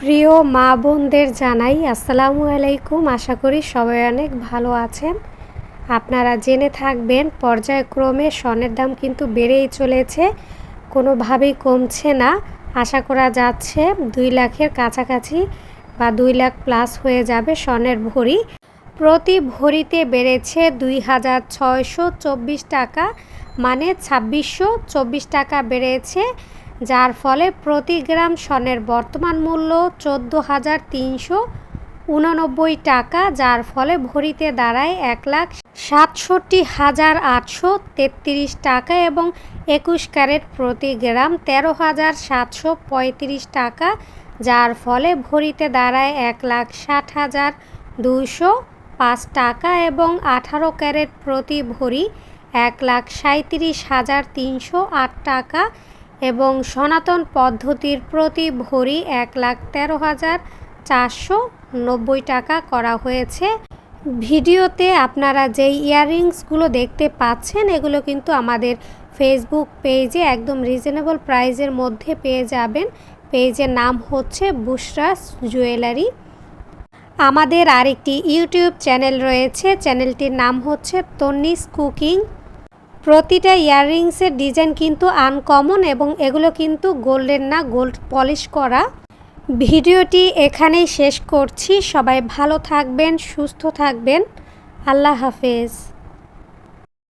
প্রিয় মা বোনদের জানাই, আসসালামু আলাইকুম। আশা করি সবাই অনেক ভালো আছেন। আপনারা জেনে থাকবেন, পর্যায়ক্রমে স্বর্ণের দাম কিন্তু বেড়েই চলেছে। কোনোভাবেই কমছে না। আশা করা যাচ্ছে দুই লাখের কাছাকাছি বা দুই লাখ প্লাস হয়ে যাবে স্বর্ণের ভরি। প্রতি ভরিতে বেড়েছে দুই হাজার ছয়শো চব্বিশ টাকা মানে ছাব্বিশশো চব্বিশ টাকা বেড়েছে। যার ফলে প্রতি গ্রাম স্বর্ণের বর্তমান মূল্য চোদ্দ হাজার তিনশো উননব্বই টাকা, যার ফলে ভরিতে দাঁড়ায় এক লাখ সাতষট্টি হাজার আটশো তেত্রিশ টাকা এবং একুশ ক্যারেট প্রতি গ্রাম তেরো হাজার সাতশো পঁয়ত্রিশ টাকা, যার ফলে ভরিতে দাঁড়ায় এক লাখ ষাট হাজার দুশো পাঁচ টাকা এবং আঠারো ক্যারেট প্রতি ভরি এক লাখ সাঁত্রিশ হাজার তিনশো আট টাকা এবং সনাতন পদ্ধতির প্রতি ভরি এক লাখ তেরো হাজার চারশো নব্বই টাকা করা হয়েছে। ভিডিওতে আপনারা যেই ইয়াররিংসগুলো দেখতে পাচ্ছেন, এগুলো কিন্তু আমাদের ফেসবুক পেজে একদম রিজনেবল প্রাইজের মধ্যে পেয়ে যাবেন। পেজের নাম হচ্ছে বুশরাস জুয়েলারি। আমাদের আরেকটি ইউটিউব চ্যানেল রয়েছে, চ্যানেলটির নাম হচ্ছে তন্নিস কুকিং। প্রতিটা ইয়াররিংসের ডিজাইন কিন্তু আনকমন এবং এগুলো কিন্তু গোল্ডের না, গোল্ড পলিশ করা। ভিডিওটি এখানেই শেষ করছি। সবাই ভালো থাকবেন, সুস্থ থাকবেন। আল্লাহ হাফেজ।